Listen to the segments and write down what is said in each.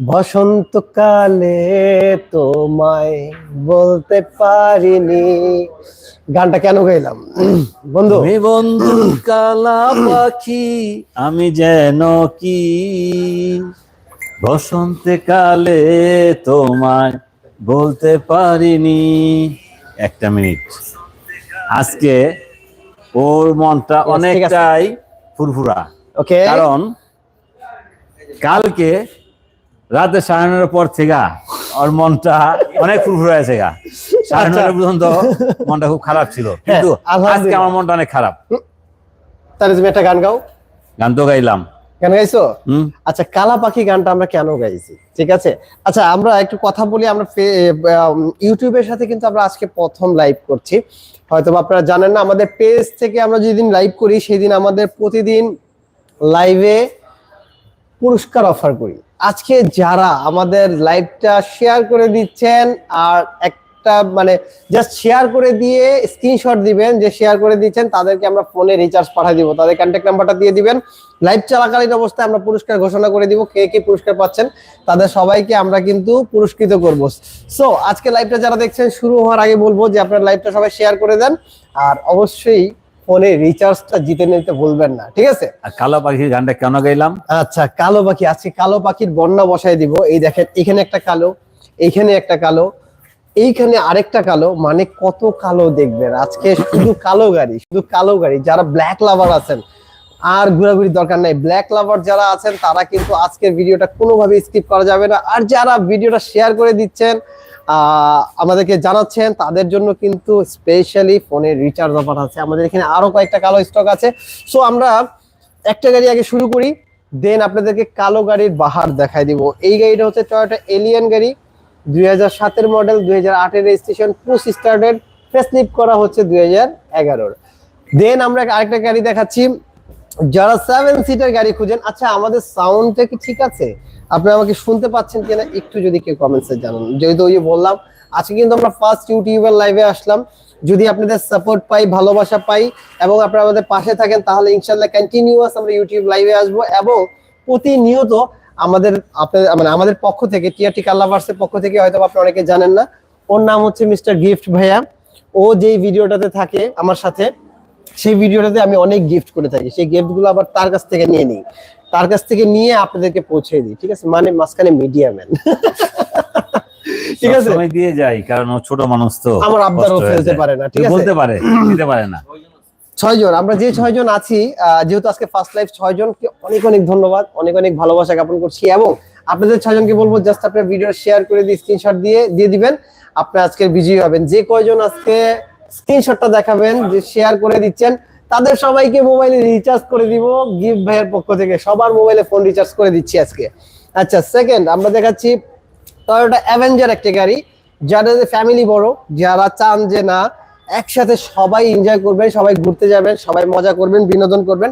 বসন্তকালে তোমায় বলতে পারিনি। গানটা কেন গাইলাম? বন্ধু। বন্ধু কালা পাখি আমি যেন কি? বসন্তে কালে তোমায় বলতে পারিনি। একটা মিনিট। আজকে ওর মনটা অনেকটাই ফুরফুরা। ওকে কারণ কালকে রাতে সাড়ে নটার পর থেকে ওর মনটা অনেক ফুরফুরা আছে গা। সাড়ে আচ্ছা। নটা পর্যন্ত মনটা খুব খারাপ ছিল। কিন্তু আজকে আমার মনটা অনেক খারাপ। তাহলে তুমি একটা গান গাও। গান তো গাইলাম। গান গাইছো? আচ্ছা কালা পাখি গানটা আমরা কেন গাইছি? ঠিক আছে? আচ্ছা আমরা একটু কথা বলি আমরা ইউটিউবের সাথে কিন্তু আমরা আজকে প্রথম লাইভ করছি। হয়তো আপনারা জানেন না আমাদের পেজ থেকে আমরা যেদিন লাইভ করি সেদিন আমাদের প্রতিদিন লাইভে পুরস্কার অফার করি। আজকে যারা আমাদের লাইভটা শেয়ার করে দিচ্ছেন আর একটা মানে জাস্ট শেয়ার করে দিয়ে স্ক্রিনশট দিবেন, যে শেয়ার করে দিচ্ছেন, তাদেরকে আমরা ফোনে রিচার্জ পাঠিয়ে দিব। তাদের কন্ট্যাক্ট নাম্বারটা দিয়ে দিবেন। লাইভ চলাকালীন অবস্থায় আমরা পুরস্কার ঘোষণা করে দিব, কে কে পুরস্কার পাচ্ছেন। তাদের সবাইকে আমরা কিন্তু পুরস্কৃত করব। সো আজকে লাইভটা যারা দেখছেন, শুরু হওয়ার আগে বলব যে আপনার লাইভটা সবাই শেয়ার করে দেন। আর অবশ্যই ফোনে রিচার্জটা জিতে নিতে বলবেন না ঠিক আছে? আর কালো পাখির গানটা কেন গাইলাম? আচ্ছা কালো পাখি আজকে কালো পাখির বন্যা বসাই দিব। এই দেখেন এখানে একটা কালো এইখানে একটা কালো এইখানে আরেকটা কালো মানে কত কালো দেখবেন। আজকে শুধু কালো গাড়ি শুধু কালো গাড়ি যারা ব্ল্যাক লাভার আছেন আর ঘোরাঘুরি দরকার নাই। ব্ল্যাক লাভার যারা আছেন তারা কিন্তু আজকের ভিডিওটা কোনোভাবে স্কিপ করা যাবে না। আর যারা ভিডিওটা শেয়ার করে দিচ্ছেন আমাদেরকে জানাচ্ছেন, তাদের জন্য কিন্তু স্পেশালি ফোনের রিচার্জ অফার আছে। আমাদের এখানে আরও কয়েকটা কালো স্টক আছে। সো আমরা একটা গাড়ি আগে শুরু করি দেন আপনাদেরকে কালো গাড়ির বাহার দেখাই দিব। এই গাড়িটা হচ্ছে টয়োটা এলিয়ান গাড়ি, দুই হাজার সাতের মডেল দুই হাজার আটের রেজিস্ট্রেশন পুশ স্টার্টেড ফেসলিপ করা হচ্ছে দুই হাজার এগারোর। দেন আমরা আরেকটা গাড়ি দেখাচ্ছি যারা সেভেন সিটার গাড়ি খুঁজেন আচ্ছা আমাদের সাউন্ডটা কি ঠিক আছে? আপনি আমাকে শুনতে পাচ্ছেন কিনা একটু যদি কেউ কমেন্টসে জানান। যেহেতু ওই বললাম, আজকে কিন্তু আমরা ফার্স্ট ইউটিউবের লাইভে আসলাম। যদি আপনাদের সাপোর্ট পাই, ভালোবাসা পাই, এবং আপনারা আমাদের পাশে থাকেন, তাহলে ইনশাল্লাহ কন্টিনিউয়াস আমরা ইউটিউব লাইভে আসব, এবং প্রতিনিয়ত আমাদের আপনাদের মানে আমাদের পক্ষ থেকে টিআরটি কাল্লাভার্সের পক্ষ থেকে হয়তো আপনি অনেকে জানেন না, ওর নাম হচ্ছে মিস্টার গিফট ভাইয়া। ও যেই ভিডিওটাতে থাকে আমার সাথে সেই ভিডিওটাতে আমি অনেক গিফট করে থাকি। সেই গিফটগুলো আবার তার কাছ থেকে নিয়ে নিই। তার কাছ থেকে নিয়ে আপনাদেরকে পৌঁছে দিই ঠিক আছে? মানে মাঝখানে মিডিয়া ম্যান ঠিক আছে? সবসময় দিয়ে যাই কারণ ও ছোট মানুষ তো। আমার আবদারও ফেলতে পারে না ঠিক আছে? বলতে পারে দিতে পারে না। ছয়জন আমরা যে ছয়জন আছি যেহেতু আজকে ফার্স্ট লাইফ ছয়জনকে অনেক অনেক ধন্যবাদ অনেক অনেক ভালোবাসা জ্ঞাপন করছি এবং আপনাদের ছয়জনকে বলব জাস্ট আপনার ভিডিও শেয়ার করে দিয়ে স্ক্রিনশট দিয়ে দিয়ে দিবেন। আপনি আজকে বিজয়ী হবেন। যে কয়জন আজকে স্ক্রিনশটটা দেখাবেন যে শেয়ার করে দিচ্ছেন। তাদের সবাইকে মোবাইলে রিচার্জ করে দিব গিফট ভাইয়ের পক্ষ থেকে। সবার মোবাইলে ফোন রিচার্জ করে দিচ্ছি আজকে। আচ্ছা সেকেন্ড আমরা দেখাচ্ছি টয়োটা অ্যাভেঞ্জার একটা গাড়ি। যাদের ফ্যামিলি বড় যারা চান যে না একসাথে সবাই এনজয় করবেন সবাই ঘুরতে যাবেন সবাই মজা করবেন বিনোদন করবেন।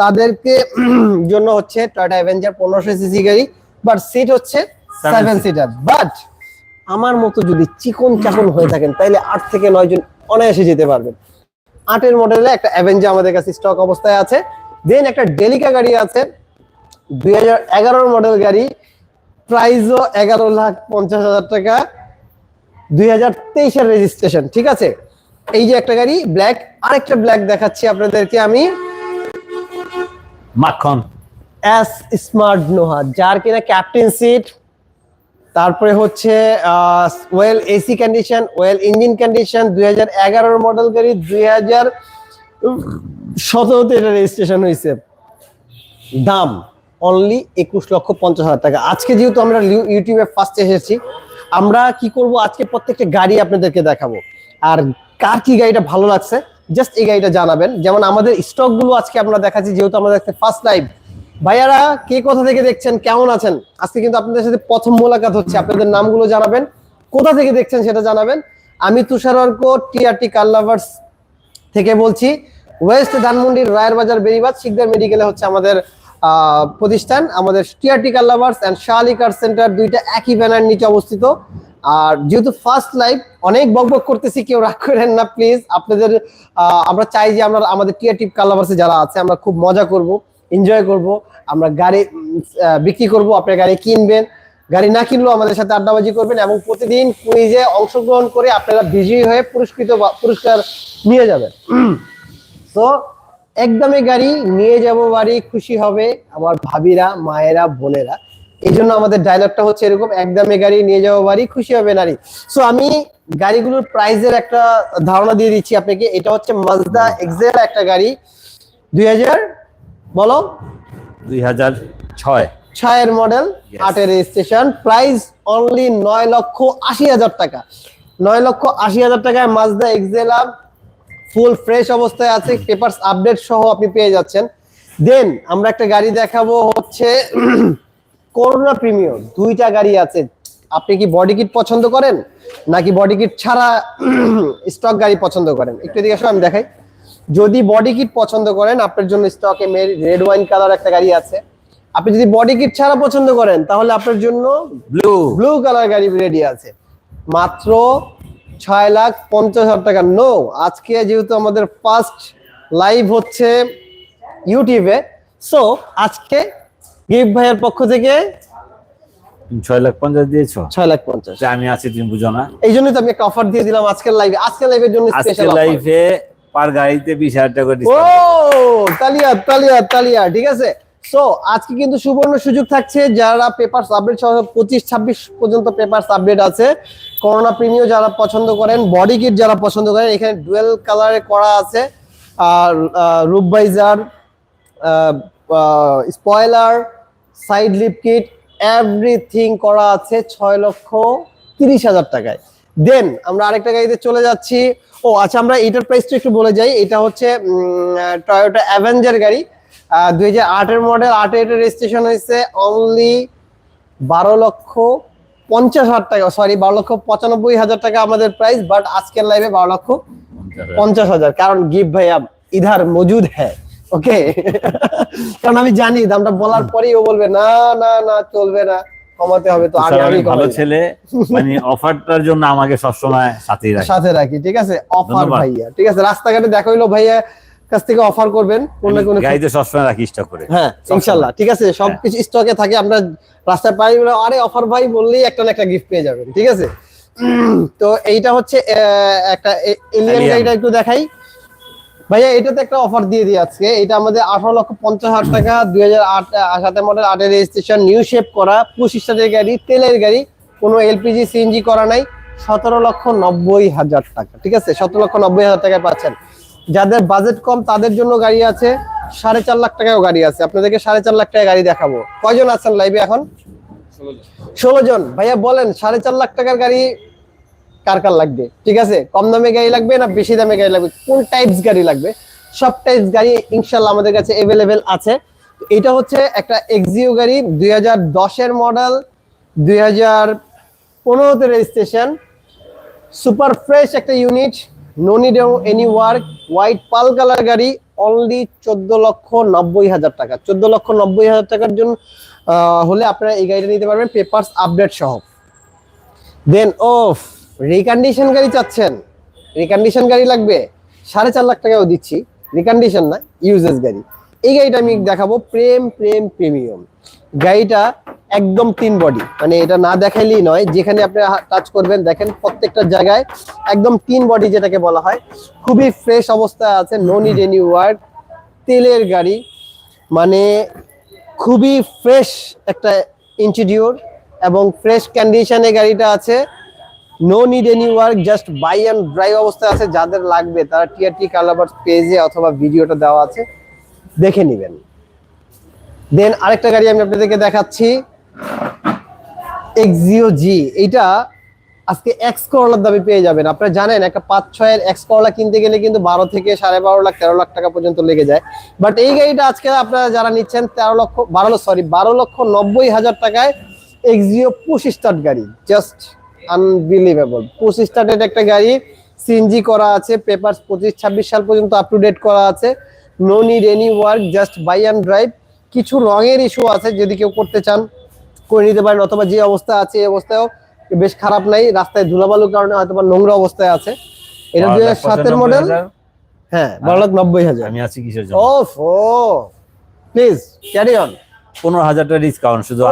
তাদেরকে জন্য হচ্ছে টয়োটা অ্যাভেঞ্জার পনেরোশো সিসি গাড়ি বাট সিট হচ্ছে সেভেন সিটার বাট আমার মতো যদি চিকন চাকন হয়ে থাকেন তাহলে আট থেকে নয় জন অনায়াসে যেতে পারবেন। আটের মডেলে একটা অ্যাভেঞ্জার আমাদের কাছে স্টক অবস্থায় আছে। দেন একটা ডেলিকা গাড়ি আছে। দুই হাজার মডেল গাড়ি। প্রাইসও এগারো লাখ পঞ্চাশ হাজার টাকা। দুই হাজার তেইশের রেজিস্ট্রেশন ঠিক আছে? এই যে একটা গাড়ি ব্ল্যাক আরেকটা ব্ল্যাক দেখাচ্ছি আপনাদেরকে আমি। মাখন। এস স্মার্ট নোহা যার কিনা ক্যাপ্টেন সিট তারপরে হচ্ছে well AC condition well engine condition দুই হাজার মডেল গাড়ি, দুই হাজার সতেরোতে এটা রেজিস্ট্রেশন হয়েছে দাম অনলি একুশ লক্ষ পঞ্চাশ হাজার টাকা। আজকে যেহেতু আমরা ইউটিউবে ফার্স্ট এসেছি, আমরা কি করব? আজকে প্রত্যেকটা গাড়ি আপনাদেরকে দেখাবো। আর কার কি গাড়িটা ভালো লাগছে জাস্ট এই গাড়িটা জানাবেন। যেমন আমাদের স্টকগুলো আজকে আমরা দেখাচ্ছি, যেহেতু আমাদের ফার্স্ট লাইভ ভাইয়ারা, কে কোথা থেকে দেখছেন? কেমন আছেন? আজকে কিন্তু আপনাদের সাথে প্রথম মোলাকাত হচ্ছে। আপনাদের নামগুলো জানাবেন। কোথা থেকে দেখছেন সেটা জানাবেন। আমি Tushar Arka, TRT car lovers থেকে বলছি। ওয়েস্ট ধানমন্ডির রায়ের বাজার বেরিবাদ শিকদার মেডিকেলে হচ্ছে আমাদের প্রতিষ্ঠান। আমাদের টিআরটি কার লাভার্স অ্যান্ড শালি কার সেন্টার দুইটা একই ব্যানার নিচে অবস্থিত। আর যেহেতু ফার্স্ট লাইভ অনেক বকবক করতেছি, কেউ রাগ করেন না প্লিজ আপনাদের আমরা চাই যে আমরা আমাদের টিআরটি কার লাভার্সে যারা আছে, আমরা খুব মজা করব। এনজয় করব। আমরা গাড়ি বিক্রি করব আপনার গাড়ি কিনবেন। গাড়ি না কিনলেও আমাদের সাথে আড্ডাবাজি করবেন এবং প্রতিদিন কুইজে অংশগ্রহণ করে আপনারা বিজয়ী হয়ে পুরস্কৃত পুরস্কার নিয়ে যাবেন। তো একদমই গাড়ি নিয়ে যাব, বাড়ি খুশি হবে আমার ভাবিরা, মায়েরা, বোনেরা। এই জন্য আমাদের ডায়লগটা হচ্ছে এরকম একদমে গাড়ি নিয়ে যাব, বাড়ি খুশি হবে নারী। সো আমি গাড়িগুলোর প্রাইজের একটা ধারণা দিয়ে দিচ্ছি আপনাকে। এটা হচ্ছে মাজদা এক্সেল একটা গাড়ি, দুই হাজার বলো? দুই হাজার ছয়। ছয়ের মডেল. আটের রেজিস্ট্রেশন প্রাইস অনলি নয় লক্ষ আশি হাজার টাকা। নয় লক্ষ আশি হাজার টাকায় মাজদা এক্সেলা ফুল ফ্রেশ অবস্থায় আছে পেপারস আপডেট সহ আপনি পেয়ে যাচ্ছেন। দেন আমরা একটা গাড়ি দেখাবো হচ্ছে করোনা প্রিমিয়াম দুইটা গাড়ি আছে। আপনি কি বডি কিট পছন্দ করেন? নাকি বডি কিট ছাড়া স্টক গাড়ি পছন্দ করেন? একটু এদিকে আসো আমি দেখাই। যদি বডি কিট পছন্দ করেন আপনার জন্য স্টকে রেড ওয়াইন কালার একটা গাড়ি আছে। আপনি যদি বডি কিট ছাড়া পছন্দ করেন তাহলে আপনার জন্য ব্লু ব্লু কালার গাড়ি রেডি আছে। মাত্র ছয় লাখ পঞ্চাশ হাজার টাকা। নো আজকে যেহেতু আমাদের ফার্স্ট লাইভ হচ্ছে ইউটিউবে সো আজকে গিফট ভাইয়ের পক্ষ থেকে ছয় লাখ পঞ্চাশ দিয়েছ? ছয় লাখ পঞ্চাশ। আমি আছি তুমি বুঝো না। এই জন্যই তো আমি একটা অফার দিয়ে দিলাম আজকের লাইভে আজকের লাইভের জন্য স্পেশাল লাইফে পার গাড়িতে বিশ হাজার টাকা ও তালিয়া তালিয়া তালিয়া ঠিক আছে? সো আজকে কিন্তু সুবর্ণ সুযোগ থাকছে যারা পেপার আপডেট পঁচিশ ছাব্বিশ পর্যন্ত পেপার আপডেট আছে করোনা প্রিমিও যারা পছন্দ করেন বডি কিট যারা পছন্দ করেন এখানে ডুয়েল কালারে করা আছে আর রুবভাইজার spoiler side lip kit everything করা আছে ছয় লক্ষ তিরিশ হাজার টাকায়। দেন আমরা আরেকটা গাড়িতে চলে যাচ্ছি। ও আচ্ছা আমরা এটার প্রাইসটা একটু বলে যাই। এটা হচ্ছে টয়োটা অ্যাভেঞ্জার গাড়ি। দুই হাজার আটের মডেল আটে এটা রেজিস্ট্রেশন হয়েছে অনলি বারো লক্ষ পঞ্চাশ হাজার টাকা সরি বারো লক্ষ পঁচানব্বই হাজার টাকা আমাদের প্রাইস বাট আজকের লাইভে বারো লক্ষ পঞ্চাশ হাজার। কারণ গিফট ভাইয়া ইধার মজুদ হ্যাঁ ওকে কারণ আমি জানি দামটা বলার পরেই ও বলবে না না না চলবে না। কমাতে হবে তো আগে আমি ভালো ছেলে। মানে অফারটার জন্য আমাকে সবসময় সাথেই রাখি। সাথে রাখি ঠিক আছে? অফার ভাইয়া ঠিক আছে? রাস্তাঘাটে দেখা হইল ভাইয়া কাছ থেকে অফার করবেন কোন না কোন গাড়িতে সবসময় রাখি স্টক করে। হ্যাঁ ইনশাল্লাহ ঠিক আছে? সবকিছু স্টকে থাকে আমরা রাস্তায় পাই আরে অফার ভাই বললেই একটা না একটা গিফট পেয়ে যাবেন ঠিক আছে? তো এইটা হচ্ছে একটা এলিয়ান গাড়িটা একটু দেখাই। ভাইয়া, এটাতে একটা অফার দিয়ে দিই আজকে। এটা আমাদের আঠারো লক্ষ পঞ্চাশ হাজার টাকা, দুই হাজার আট সাতের মডেল আটের রেজিস্ট্রেশন নিউ শেপ করা, পঁচিশ হাজার গাড়ি, তেলের গাড়ি, কোনো এলপিজি সিএনজি করা নাই, সতেরো লক্ষ নব্বই হাজার টাকা, ঠিক আছে? সতেরো লক্ষ নব্বই হাজার টাকায় পাচ্ছেন। যাদের বাজেট কম, তাদের জন্য গাড়ি আছে, সাড়ে চার লাখ টাকাও গাড়ি আছে। আপনাদেরকে সাড়ে চার লাখ টাকা গাড়ি দেখাবো। কয়জন আছেন লাইভে এখন? ষোলো জন। ভাইয়া, বলেন, সাড়ে চার লাখ টাকার গাড়ি কার কার লাগবে? ঠিক আছে? কম দামে গাড়ি লাগবে না বেশি দামে গাড়ি লাগবে? কোন টাইপস গাড়ি লাগবে? সব টাইপস গাড়ি ইনশাল্লাহ আমাদের কাছে এভেলেবেল আছে। এটা হচ্ছে একটা এক্সিও গাড়ি, দুই হাজার দশের মডেল দুই হাজার পনেরোতে রেজিস্ট্রেশন সুপার ফ্রেশ একটা unit no need any work white pearl colour গাড়ি অনলি চোদ্দ লক্ষ নব্বই হাজার টাকা। চোদ্দ লক্ষ নব্বই হাজার টাকার জন্য হলে আপনারা এই গাড়িটা নিতে পারবেন পেপারস আপডেট সহ। দেন ওফ রিকন্ডিশন গাড়ি চাচ্ছেন? রিকন্ডিশন গাড়ি লাগবে সাড়ে চার লাখ টাকাও দিচ্ছি। রিকন্ডিশন না ইউজেস গাড়ি। এই গাড়িটা আমি দেখাবো, প্রেম প্রেম প্রিমিয়াম গাড়িটা একদম তিন বডি মানে এটা না দেখাইলেই নয়, যেখানে আপনি টাচ করবেন, দেখেন প্রত্যেকটা জায়গায় একদম তিন বডি যেটাকে বলা হয়। খুবই ফ্রেশ অবস্থায় আছে নো নিড এনি ওয়ার্ড তেলের গাড়ি মানে খুবই ফ্রেশ একটা ইন্টিরিয়র এবং ফ্রেশ কন্ডিশনে গাড়িটা আছে। No need any work just buy and drive অবস্থায় আছে, যাদের লাগবে তারা টিআরটি কালাবার পেজে অথবা ভিডিওটা দেওয়া আছে, দেখে নেবেন। দেন আরেকটা গাড়ি আমি আপনাদেরকে দেখাচ্ছি এক্সিও জি এইটা আজকে এক্স করলার দামে পেয়ে যাবেন। আপনারা জানেন, একটা পাঁচ, ছয়ের এক্স করলা কিনতে গেলে কিন্তু বারো থেকে সাড়ে বারো লাখ, তেরো লাখ টাকা পর্যন্ত লেগে যায়। বাট এই গাড়িটা আজকে আপনারা যারা নিচ্ছেন, তেরো লক্ষ, বারো সরি বারো লক্ষ নব্বই হাজার টাকায় এক্সিও পুশ স্টার্ট গাড়ি। জাস্ট আনবিলিভেবল পুশ স্টার্টেড একটা গাড়ি সিএনজি করা আছে পেপারস পঁচিশ ছাব্বিশ সাল পর্যন্ত আপ টু ডেট করা আছে। No need any work just buy and drive কিছু রঙের ইস্যু আছে যদি কেউ করতে চান করে নিতে পারেন অথবা যে অবস্থা আছে এই অবস্থায়ও বেশ খারাপ নাই। রাস্তায় ধুলাবালুর কারণে হয়তো বা নোংরা অবস্থায় আছে। এটা দুই হাজার সাতের মডেল হ্যাঁ বারো লাখ নব্বই হাজার। আমি আছি কিসের জন্য? ও প্লিজ ক্যারি অন পনেরো হাজার টাকা ডিসকাউন্ট শুধু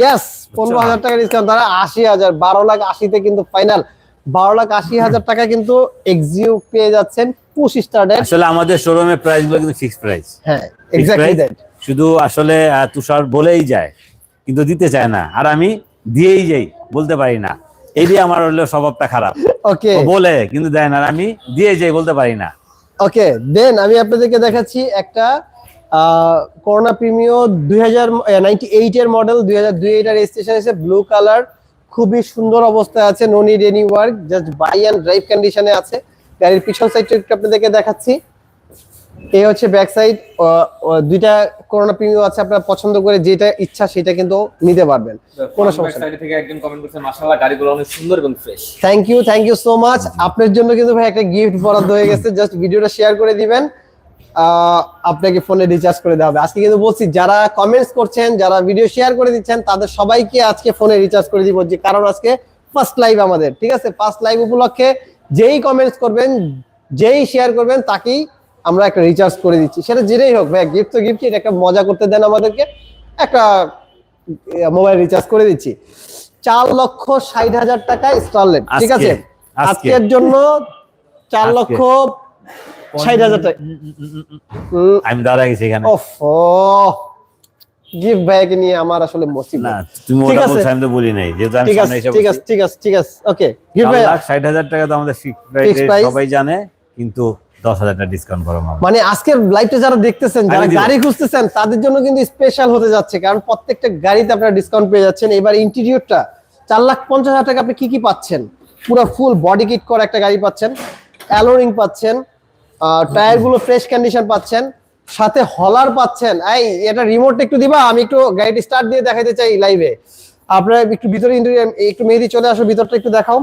ইয়েস পনেরো হাজার টাকা ডিসকাউন্ট তারা আশি হাজার বারো লাখ আশিতে কিন্তু ফাইনাল বারো লাখ আশি হাজার টাকা কিন্তু এক্সিউ পেয়ে যাচ্ছেন পুশ স্টার্টেড আসলে আমাদের শোরুমের প্রাইসগুলো কিন্তু ফিক্স প্রাইস হ্যাঁ এক্স্যাক্টলি শুধু আসলে তুষার বলেই যায় কিন্তু দিতে চায় না। আর আমি দিয়েই যাই বলতে পারি না। এই দিয়ে আমার হলো স্বভাবটা খারাপ। ওকে বলে কিন্তু দেয় না। আর আমি দিয়ে যাই বলতে পারি না। ওকে দেন আমি আপনাদেরকে দেখাচ্ছি একটা করোনা প্রিমিও দুই হাজার নাইনটি এইট এর মডেল দুই হাজার দুই এটার স্টেশন এসে ব্লু কালার খুবই সুন্দর অবস্থায় আছে no need any work just buy and drive কন্ডিশনে আছে। গাড়ির পিছন সাইডটা একটু আপনাদেরকে দেখাচ্ছি। এই হচ্ছে ব্যাক সাইড দুইটা করোনা প্রিমিও আছে আপনারা পছন্দ করে যেটা ইচ্ছা সেটা কিন্তু নিতে পারবেন। কোনো সমস্যা সাইড থেকে একজন কমেন্ট করছে মাশাআল্লাহ গাড়িগুলো অনেক সুন্দর এবং fresh thank you thank you so much আপনার জন্য কিন্তু ভাই একটা গিফট বরাদ্দ হয়ে গেছে জাস্ট ভিডিওটা শেয়ার করে দিবেন। আপনাকে ফোনে রিচার্জ করে দেওয়া হবে। আজকে কিন্তু বলছি যারা কমেন্টস করছেন যারা ভিডিও শেয়ার করে দিচ্ছেন তাদের সবাইকে আজকে ফোনে রিচার্জ করে দিব যে কারণ আজকে ফার্স্ট লাইভ আমাদের ঠিক আছে? ফার্স্ট লাইভ উপলক্ষে যেই কমেন্টস করবেন যেই শেয়ার করবেন তাকেই আমরা একটা রিচার্জ করে দিচ্ছি। সেটা যেটাই হোক ভাই গিফট তো গিফট এটা একটা মজা করতে দেন আমাদেরকে একটা মোবাইল রিচার্জ করে দিচ্ছি। চার লক্ষ ষাট হাজার টাকা ইনস্টলমেন্ট ঠিক আছে? আজকের জন্য চার লক্ষ ষাট হাজার টাকা। আমি গেছি এখানে। গিফট ব্যাগ নিয়ে আমার আসলে না তুমি ওটা। বলছো আমি তো বলি নাই। যেহেতু আমি ঠিক সামনে আছে এসে ঠিক আছে ঠিক আছে ঠিক আছে। ওকে গিফট ব্যাগ লাখ ষাট হাজার টাকা তো আমাদের ফিক্স price। সবাই জানে কিন্তু দশ হাজার টাকা ডিসকাউন্ট করো মামা মানে আজকের লাইভটা যারা দেখতেছেন যারা গাড়ি খুঁজতেছেন তাদের জন্য কিন্তু স্পেশাল হতে যাচ্ছে কারণ প্রত্যেকটা গাড়িতে আপনারা ডিসকাউন্ট পেয়ে যাচ্ছেন। এবার ইন্টেরিয়রটা চার লাখ পঞ্চাশ হাজার টাকা আপনি কি কি পাচ্ছেন? পুরো ফুল বডি কিট করা একটা গাড়ি পাচ্ছেন অ্যালোরিং পাচ্ছেন টায়ারগুলো ফ্রেশ কন্ডিশন পাচ্ছেন সাথে হলার পাচ্ছেন। এই এটা রিমোটটা একটু দিবা আমি একটু গাড়িটি স্টার্ট দিয়ে দেখাইতে চাই লাইভে আপনারা একটু ভিতরে একটু মেহেদি চলে আসো ভিতরটা একটু দেখাও।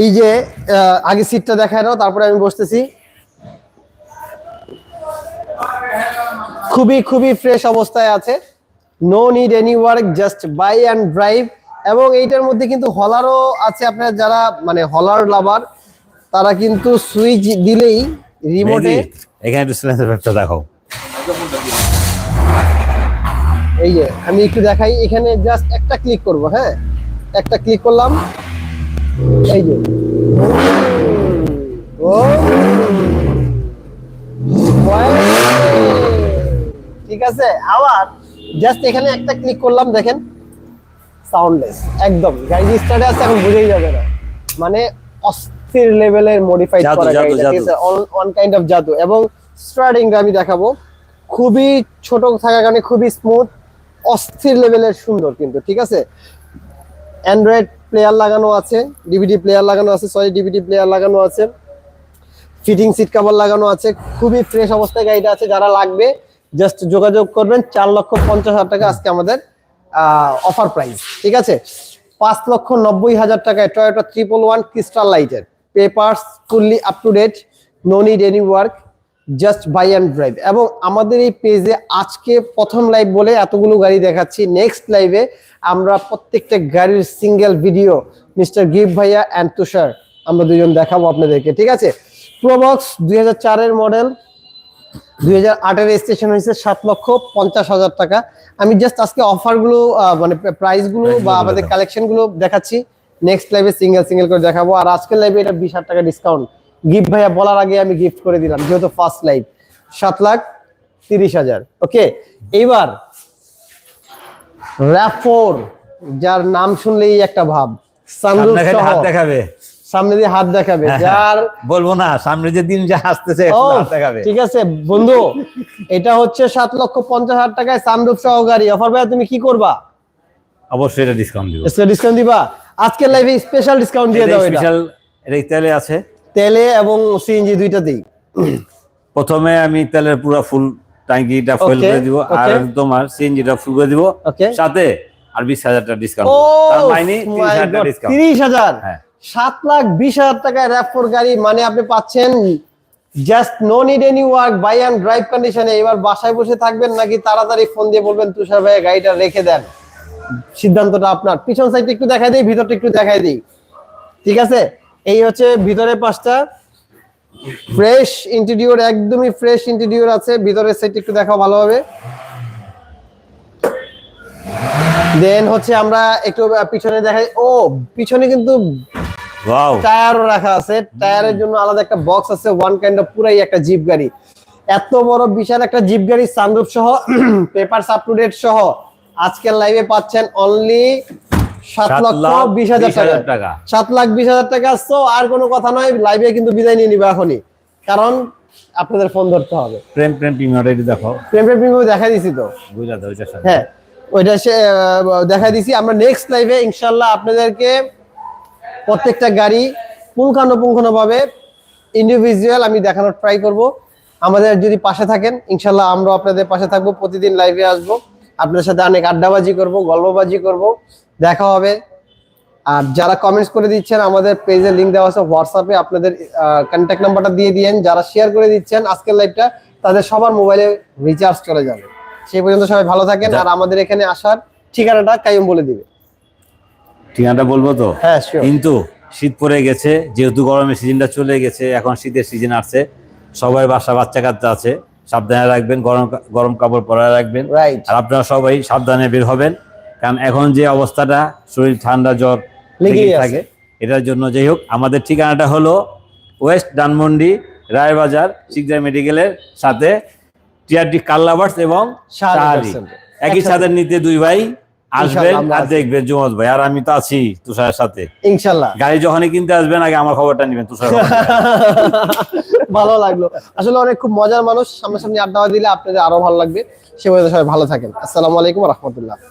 এই যে আগে সিটটা দেখায় নাও তারপরে আমি বসতেছি। খুবই খুবই ফ্রেশ অবস্থায় আছে। No need any work just buy and drive এবং এইটার মধ্যে কিন্তু হলারও আছে আপনার যারা মানে হলার লাভার তারা কিন্তু সুইচ দিলেই রিমোটে এখানে একটু সিলেন্সার ব্যাগটা দেখো এই যে আমি একটু দেখাই এখানে জাস্ট একটা ক্লিক করব হ্যাঁ? একটা ক্লিক করলাম এই যে। ও। ঠিক আছে? আবার জাস্ট এখানে একটা ক্লিক করলাম দেখেন। সাউন্ডলেস একদম। গাড়ি স্টার্টে আছে এখন বুঝেই যাবে না। মানে অস্থির লেভেলের মডিফাইড করা ঠিক। আছে? ওয়ান কাইন্ড অফ জাদু। এবং স্টার্টিংটা আমি দেখাবো। খুবই ছোট থাকার কারণে খুবই স্মুথ অস্থির লেভেলের সুন্দর কিন্তু ঠিক আছে? অ্যান্ড্রয়েড প্লেয়ার লাগানো আছে ডিভিডি প্লেয়ার লাগানো আছে সরি ডিভিডি প্লেয়ার লাগানো আছে। ফিটিং সিট কাভার লাগানো আছে খুবই ফ্রেশ অবস্থায় গাড়িটা আছে। যারা লাগবে জাস্ট যোগাযোগ করবেন চার লক্ষ পঞ্চাশ হাজার টাকা আজকে আমাদের অফার প্রাইস ঠিক আছে? পাঁচ লক্ষ নব্বই হাজার টাকায় টয়োটা ট্রিপল ওয়ান ক্রিস্টাল লাইটের papers fully up to date no need any work just buy and drive এবং আমাদের এই পেজে আজকে প্রথম লাইভ বলে এতগুলো গাড়ি দেখাচ্ছি। নেক্সট লাইভে আমরা প্রত্যেকটা গাড়ির সিঙ্গেল ভিডিও মিস্টার গিফ ভাইয়া অ্যান্ড তুষার আমরা দুজন দেখাবো আপনাদেরকে ঠিক আছে? প্রোবক্স দুই হাজার চারের মডেল দুই হাজার রেজিস্ট্রেশন হয়েছে সাত লক্ষ পঞ্চাশ হাজার টাকা। আমি জাস্ট আজকে অফারগুলো মানে প্রাইসগুলো বা আমাদের। কালেকশনগুলো দেখাচ্ছি। নেক্সট লাইভে সিঙ্গেল সিঙ্গেল করে দেখাবো। আর আজকের লাইভে এটা বিশ টাকা ডিসকাউন্ট গিফট ভাইয়া বলার আগে আমি গিফট করে দিলাম যেহেতু ফার্স্ট লাইভ সাত লাখ তিরিশ হাজার। ওকে এইবার র্যাফোর যার নাম শুনলেই একটা ভাব। সানরুফ সামনে সহ। দেখাবে। সামনে দিয়ে হাত দেখাবে। হ্যাঁ, যার বলব না সামনে যে দিন যা আসতেছে দেখাবে। ঠিক আছে বন্ধু এটা হচ্ছে সাত লক্ষ পঞ্চাশ হাজার টাকায় সানরুফ সহ গাড়ি। অফার ভাইয়া তুমি কি করবা? অবশ্যই এটা ডিসকাউন্ট দিব। ডিসকাউন্ট দিবা? আজকের লাইভে স্পেশাল ডিসকাউন্ট দিয়ে দাও এটা। স্পেশাল এটা তেলে আছে। তেলে এবং সিএনজি দুইটাতেই প্রথমে আমি তেলের পুরো ফুল ট্যাঙ্কিটা ফুল করে দিব আর তোমার সিএনজিটা ফুল করে দিব. সাথে আর বিশ হাজার টাকা ডিসকাউন্ট তার মানে তিরিশ হাজার? হ্যাঁ। সাত লাখ বিশ হাজার টাকায় র্যাপ ফোর গাড়ি মানে আপনি পাচ্ছেন just no need any work buy and drive কন্ডিশনে এবার বাসায় বসে থাকবেন নাকি তাড়াতাড়ি ফোন দিয়ে বলবেন তুষার ভাই গাড়িটা রেখে দেন। সিদ্ধান্তটা আপনার। পিছন সাইডটা একটু দেখাই দিই ভিতরটা একটু দেখাই দিই। ঠিক আছে? এই হচ্ছে ভিতরের পাশটা। ফ্রেশ ইন্টেরিয়র একদমই ফ্রেশ ইন্টেরিয়র আছে। ভিতরের সাইড একটু দেখাও ভালোভাবে। দেন হচ্ছে আমরা একটু পিছনে দেখাই। ও পিছনে কিন্তু ওয়াও টায়ারও রাখা আছে। টায়ারের জন্য আলাদা একটা বক্স আছে ওয়ান কাইন্ড অফ পুরাই একটা জিপ গাড়ি। এত বড় বিশাল একটা জিপ গাড়ি সানরুফ সহ পেপার আপ টু ডেট সহ। আজকের লাইভে পাচ্ছেন অনলি সাত লক্ষ বিশ হাজার টাকা। সাত লাখ বিশ হাজার টাকা তো আর কোনো কথা নয় লাইভে কিন্তু বিদায় নিয়ে নিবে এখনই। কারণ আপনাদের ফোন ধরতে হবে। প্রেম প্রেম প্রিমিয়ার এটি দেখো প্রেম প্রেম প্রেম দেখা দিছি তো। ওইটার সাথে। হ্যাঁ ওইটা দেখা দিছি। আমরা নেক্সট লাইভে ইনশাল্লাহ আপনাদেরকে প্রত্যেকটা গাড়ি পুঙ্খানুপুঙ্খানু ভাবে ইন্ডিভিজুয়াল আমি দেখানোর ট্রাই করব। আমাদের যদি পাশে থাকেন ইনশাল্লাহ আমরা আপনাদের পাশে থাকব প্রতিদিন লাইভে আসব। আপনাদের সাথে অনেক আড্ডাবাজি করব গল্পবাজি করব দেখা হবে। আর যারা কমেন্টস করে দিচ্ছেন আমাদের পেজে লিংক দেওয়া আছে হোয়াটসঅ্যাপে আপনাদের কন্ট্যাক্ট নাম্বারটা দিয়ে দিয়েন। যারা শেয়ার করে দিচ্ছেন আজকের লাইভটা তাদের সবার মোবাইলে রিচার্জ চলে যাবে। সেই পর্যন্ত সবাই ভালো থাকেন। আর আমাদের এখানে আসার ঠিকানাটা কাইম বলে দিবে। ঠিকানাটা বলব তো? হ্যাঁ কিন্তু শীত পড়ে গেছে যেহেতু গরমের সিজনটা চলে গেছে এখন শীতের সিজন আসছে সবাই বাসা বাচ্চা কাচ্চা আছে। সাবধানে রাখবেন গরম গরম কাপড় পরা রাখবেন। আর আপনারা সবাই সাবধানে বের হবেন কারণ এখন যে অবস্থাটা শরীর ঠান্ডা জ্বর লেগেই লেগেই থাকে এটার জন্য যাই হোক আমাদের ঠিকানাটা হলো ওয়েস্ট ডানমন্ডি রায়বাজার শিকদার মেডিকেলের সাথে টিআরটি কাল্লাবার্স এবং। একই সাথে নিতে দুই ভাই। আসবেন আর দেখবেন জুমজ ভাই আর আমি তো আছি তুষারের সাথে। ইনশাল্লাহ গাড়ি যখনই কিনতে আসবেন আগে আমার খবরটা নিবেন তুষার ভালো লাগল। আসলে অনেক খুব মজার মানুষ সামনাসামনি আড্ডা দিলে আপনাদের আরও ভালো লাগবে। সে পর্যন্ত সবাই ভালো থাকেন। আসসালামু আলাইকুম রহমতুল্লাহ।